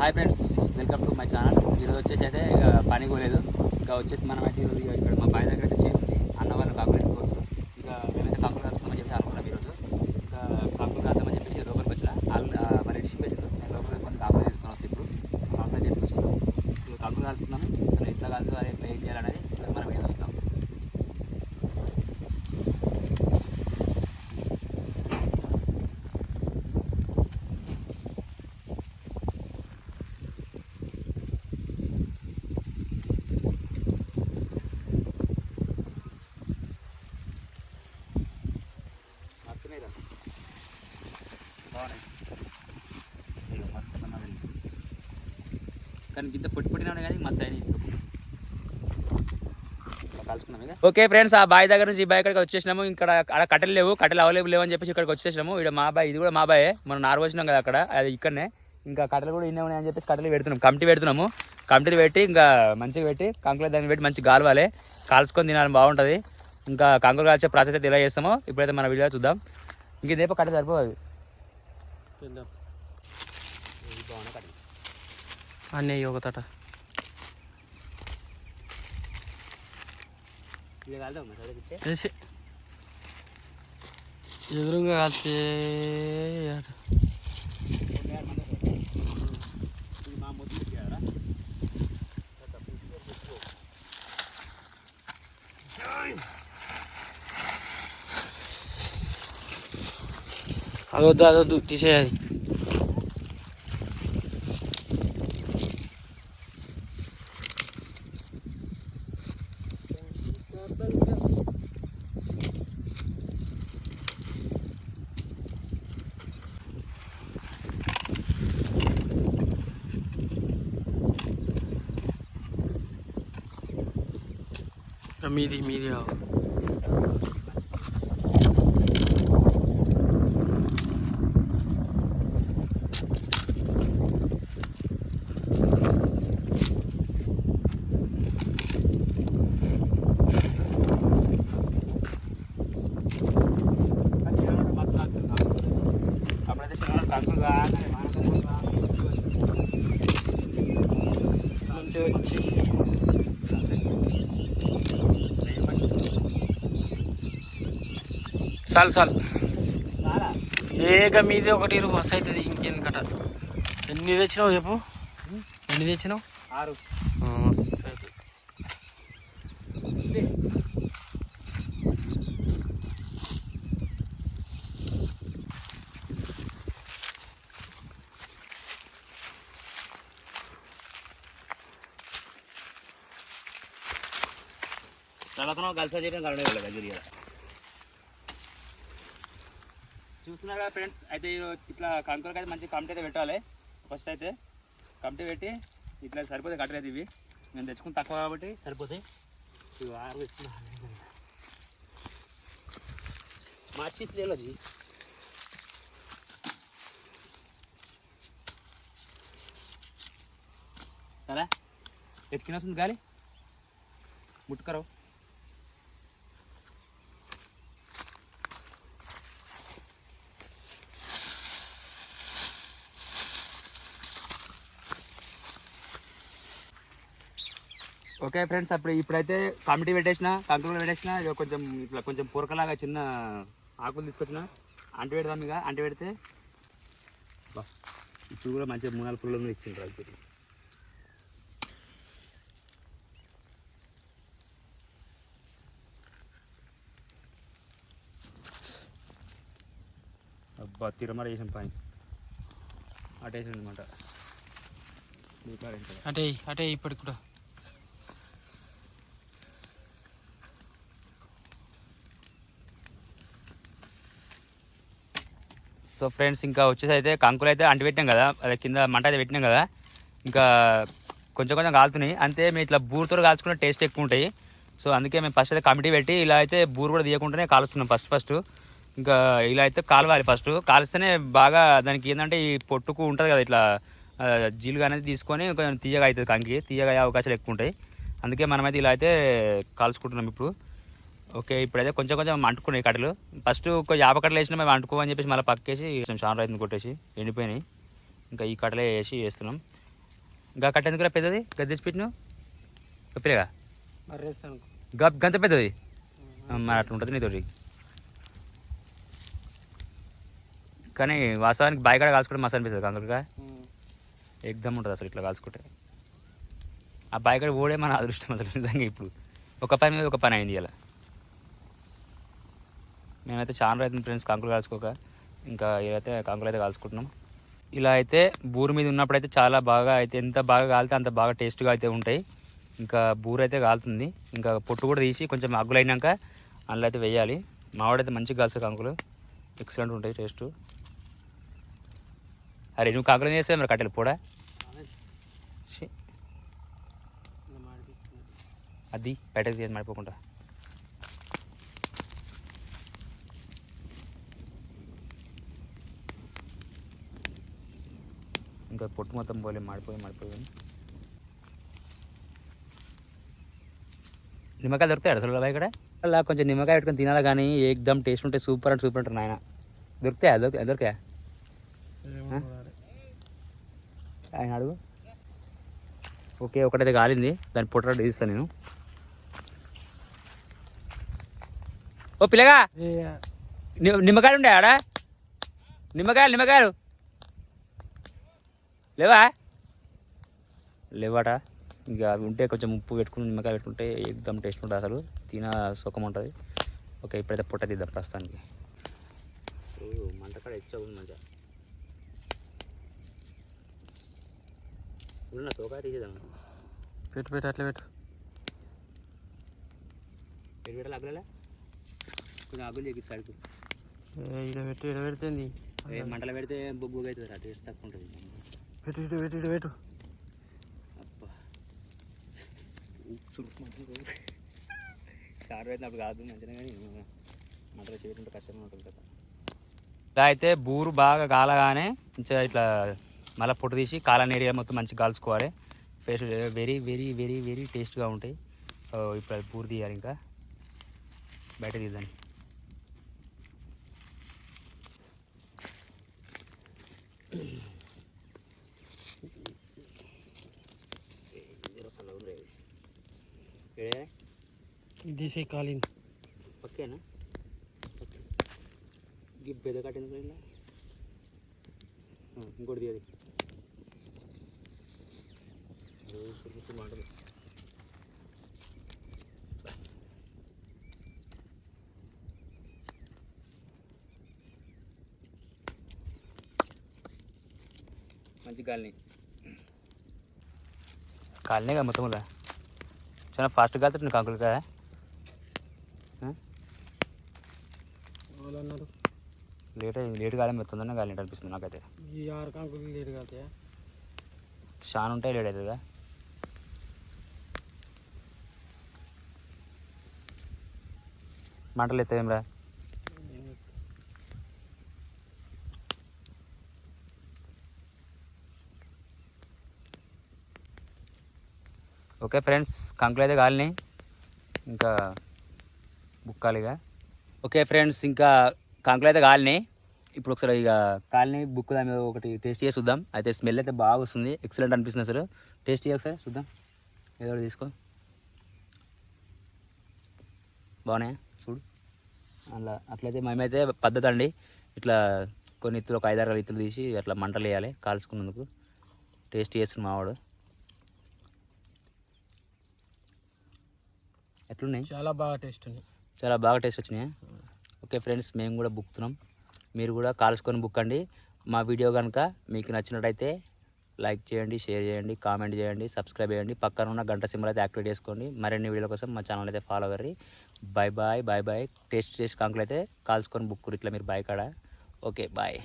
Hi friends welcome to my channel. ఈరోజు వచ్చేసి అయితే ఇక పని కోలేదు ఇంకా వచ్చేసి మనం అయితే ఈరోజు ఇక్కడ మా బాయ్ దగ్గర అయితే చేయి అన్న వాళ్ళు కాకులు వేసుకోవచ్చు ఇక మేమైతే కాకులు కాసుకున్నామని చెప్పి అనుకున్నాం ఈరోజు. ఇంకా కాకులు కాద్దామని చెప్పేసి లోపలికి వచ్చిన. వాళ్ళు మరి ఇడిచి పెట్టింది నేను లోపలికి కొన్ని కాకులు తీసుకొని వస్తే ఇప్పుడు. కాకులు తీసుకొచ్చుకున్నాం ఇప్పుడు కాకులు కాల్చుకున్నాము అసలు ఎట్లా కాల్చుకోవాలి ఎట్లా ఏం చేయాలనేది. మనం ఏదో చూద్దాం మస్తున్నాయి రా బాగున్నాయి అయ్యో మస్తు ఉన్నది. కానీ ఇంత పొట్టి పొట్టినా కానీ కలుసుకున్నాం ఇక. ఓకే ఫ్రెండ్స్ ఆ బాయ్ దగ్గర నుంచి ఈ బాయ్ ఇక్కడికి వచ్చేసినాము. ఇక్కడ అక్కడ కట్టెలు లేవు కట్టెలు అవైలబుల్ లేవు అని చెప్పేసి ఇక్కడికి వచ్చేసినాము. ఇక్కడ మా బాయ్ ఇది కూడా మా బాయే. మనం నారు వచ్చినాం కదా అక్కడ అది ఇక్కడనే. ఇంకా కట్టెలు కూడా ఇన్నే ఉన్నాయని చెప్పేసి కట్టెలు పెడుతున్నాం. కమిటీ పెడుతున్నాము. కమిటీలు పెట్టి ఇంకా మంచిగా పెట్టి కంకుల దాన్ని పెట్టి మంచిగా గాలవాలి కాల్చుకొని తినాలని బాగుంటుంది. ఇంకా కంకులు కాల్చే ప్రాసెస్ అయితే ఎలా చేస్తామో ఇప్పుడైతే మన వీడియో చూద్దాం. ఇంక ఇదేపో కట్టె సరిపోదు అన్నయ్య ఒక తట వేసి ఎదురుగా కాల్చే అదొద్దు అదొద్దు తీసేయాలి మీది మీది కావాలి మంచిగా చాలు చాలు ఏక మీది ఒకటి ఇరు మస్తు అవుతుంది ఇంకెందుకట ఎన్ని తెచ్చినావు చెప్పు? ఎన్ని తెచ్చినావు? ఆరు. తర్వాత కలిసి చేయడం కలడే వెళ్ళదు గిరి చూస్తున్నారు కదా ఫ్రెండ్స్? అయితే ఇట్లా కంకులకు అయితే మంచి కమిటీ అయితే పెట్టాలి. ఫస్ట్ అయితే కమిటీ పెట్టి ఇట్లా సరిపోతాయి కట్టలేదు ఇవి. మేము తెచ్చుకుని తక్కువ కాబట్టి సరిపోతాయి ఇవి ఆరు తెచ్చుకున్నా. లేదు అది సరే? ఎత్తుకుని వస్తుంది గాలి. ముట్టుకరావు. ఓకే ఫ్రెండ్స్ అప్పుడు ఇప్పుడైతే కమిటీ పెట్టేసిన కంకులు పెట్టేసిన ఇక కొంచెం ఇట్లా కొంచెం పొరకలాగా చిన్న ఆకులు తీసుకొచ్చిన. అంటి పెడదాం ఇక అంటి పెడితే ఇప్పుడు కూడా మంచిగా మూడు నాలుగు పుల్లలు ఇచ్చిండ్రు అది అబ్బా తిరమర చేసిన పని. అటేసింది అనమాట అంటే అంటే ఇప్పటికి కూడా. సో ఫ్రెండ్స్ ఇంకా వచ్చేసి అయితే కంకులు అయితే అంటి పెట్టినాం కదా అదే కింద మంట అయితే పెట్టినాం కదా ఇంకా కొంచెం కొంచెం కాలుతున్నాయి. అంతే మేము ఇట్లా బూరుతో కాల్చుకున్న టేస్ట్ ఎక్కువ ఉంటాయి. సో అందుకే మేము ఫస్ట్ అయితే కమిటీ పెట్టి ఇలా అయితే బూరు కూడా తీయకుండానే కాలుస్తున్నాం ఫస్ట్ ఫస్ట్ ఇంకా ఇలా అయితే కాలవాలి ఫస్ట్ కాల్స్తేనే బాగా దానికి ఏంటంటే ఈ పొట్టుకు ఉంటుంది కదా ఇట్లా జీలుగా అనేది తీసుకొని కొంచెం తీయగా అవుతుంది కంకి. తీయగా అయ్యే అవకాశాలు ఎక్కువ ఉంటాయి. అందుకే మనమైతే ఇలా అయితే కాల్చుకుంటున్నాం ఇప్పుడు. ఓకే ఇప్పుడైతే కొంచెం కొంచెం అంటుకున్నాయి కట్టెలు. ఫస్ట్ ఒక యాభ కట్టలు వేసినా మేము అంటుకో అని చెప్పేసి మళ్ళీ పక్కేసి కొంచెం చాలా రైతుని కొట్టేసి ఎండిపోయినాయి. ఇంకా ఈ కట్టలే వేసి వేస్తున్నాం. ఇంకా కట్టేందుకు పెద్దది? గద్దెసి పెట్టిను పిల్లగా? మర్రేసి అనుకో. గ గంత పెద్దది? మరి అట్లా ఉంటుంది నీతోటి. కానీ వాస్తవానికి బాయ్ కాడ కాల్చుకుంటే మస్తు అనిపిస్తుంది కంకులుగా ఎగ్దమ్ ఉంటుంది అసలు ఇట్లా కాల్చుకుంటే. ఆ బాయ్ కాడ ఓడే మన అదృష్టం అసలు నిజంగా ఇప్పుడు. ఒక పని మీద ఒక పని అయింది ఇలా మేమైతే చాలా రోజులు ఫ్రెండ్స్ కంకులు కాల్చుకోక. ఇంకా ఇదైతే కంకులు అయితే కాల్చుకుంటున్నాం ఇలా అయితే బూరు మీద ఉన్నప్పుడు అయితే చాలా బాగా అయితే ఎంత బాగా కాలితే అంత బాగా టేస్ట్గా అయితే ఉంటాయి. ఇంకా బూరు అయితే కాలుతుంది. ఇంకా పొట్టు కూడా తీసి కొంచెం అగ్గులు అయినాక అందులో అయితే వేయాలి. మావాడైతే మంచిగా కాల్చే కంకులు. ఎక్సలెంట్ ఉంటాయి టేస్ట్ అరే నువ్వు కంకులు చేస్తే మరి కట్టెలు పోడా? అది తీసి మడిపోకుండా. ఇంకా పొట్టు మొత్తం పోలే మాడిపోయి మాడిపోయి. నిమ్మకాయలు దొరుకుతాయి అసలు బాయ్ ఇక్కడ? అలా కొంచెం నిమ్మకాయ పెట్టుకొని తినాలి కానీ ఏకదమ్ టేస్ట్ ఉంటే సూపర్ అంటే సూపర్ అంటారు నాయన. దొరుకుతాయా? దొరుకుతాయా దొరికాయా? ఆయన అడుగు. ఓకే ఒకటైతే కాలింది దాని పొట్ట తీస్తాను నేను. ఓ పిల్లగా! ని- నిమ్మకాయలు ఉండే ఆడ? నిమ్మకాయలు నిమ్మకాయలు. లేవా? లేవాట ఇక అవి ఉంటే కొంచెం ఉప్పు పెట్టుకుని నిమ్మకాయ పెట్టుకుంటే ఎగ్దమ్ టేస్ట్ ఉంటుంది అసలు. తిన సుఖం ఉంటుంది. ఓకే ఇప్పుడైతే పొట్ట తీద్దాం ప్రస్తుతానికి. మంటకాడ ఎచ్చ ఉంది మంచిగా. ఉన్న తోకాయ తీసేద్దాం. పెట్టు పెట్టు అట్లా పెట్టు. ఎటు పెట్టాలి అగ్గులే కొంచెం అగ్గులు చేకి సైడ్కు ఇక్కడ పెట్టు ఇక్కడ పెడుతుంది మంటలు పెడితే బొగ్గు అవుతుంది ఆ టేస్ట్ తక్కువ ఉంటుంది. పెట్టు ఇటు పెట్టు ఇటు అబ్బా. చారు పెట్టినప్పుడు కాదు మంచిగా కానీ మంటలు చేయకుంటే కష్టంగా ఉంటుంది కదా. ఇలా అయితే బూరు బాగా కాలగానే మంచిగా ఇట్లా మళ్ళీ పొట్టు తీసి కాలాన్ని ఏరియా మొత్తం మంచిగా కాల్చుకోవాలి. Face very very very very టేస్ట్గా ఉంటాయి. ఇప్పుడు అది బూరు తీయాలి ఇంకా. బయట తీద్దాం. తీసే కాలింది ఓకేనా ఓకే ఈ పెద్ద కట్టింది ఇలా ఇంకోటి తీయది. మాటలు మంచి గాలిని కాలనీ. కదా మొత్తం చాలా ఫాస్ట్గా కాలుతుంది కాకులు కదా. వాళ్ళు అన్నారు. లేట్ లేట్ కాలం మెత్తుందన్న గాలి అనిపిస్తుంది నాకైతే. ఈ ఆరు కాంకులు లేడు కదా షాన్ ఉంటాయి లేట్ అవుతుందా? మంటలు ఎత్తావేం రా? ఓకే ఫ్రెండ్స్ కంకులు అయితే కాలినాయి ఇంకా బుక్కాలిగా. ఓకే ఫ్రెండ్స్ ఇంకా కంకులు అయితే కాలినాయి ఇప్పుడు ఒకసారి ఇక కాలినాయి బుక్ దాని మీద ఒకటి టేస్ట్ చేసి చూద్దాం. అయితే స్మెల్ అయితే బాగా వస్తుంది. ఎక్సలెంట్ అనిపిస్తుంది అసలు. టేస్ట్ చేయ ఒకసారి చూద్దాం. ఏదో ఒకటి తీసుకో. బాగున్నాయా? చూడు. అలా అట్లయితే మేమైతే పద్ధతి అండి. ఇట్లా కొన్ని ఇత్తులు ఒక ఐదారు ఇత్తులు తీసి అట్లా మంటలు వేయాలి కాల్చుకున్నందుకు. టేస్ట్ చేస్తుంది మావాడు ఎట్లున్నాయి? చాలా బాగా టేస్ట్ ఉంది చాలా బాగా టేస్ట్ వచ్చినాయి. ఓకే ఫ్రెండ్స్ మేము కూడా బుక్తున్నాం మీరు కూడా కాల్చుకొని బుక్కండి మా వీడియో కనుక మీకు నచ్చినట్టయితే లైక్ చేయండి షేర్ చేయండి కామెంట్ చేయండి సబ్స్క్రైబ్ చేయండి. పక్కన ఉన్న గంట సింబల్ అయితే యాక్టివేట్ చేసుకోండి. మరిన్ని వీడియోల కోసం మా ఛానల్ అయితే follow అవ్వరి bye bye bye bye taste taste కాంకులు అయితే కాల్చుకొని బుక్ ఇట్లా మీరు బాయ్ కాడ ఓకే బాయ్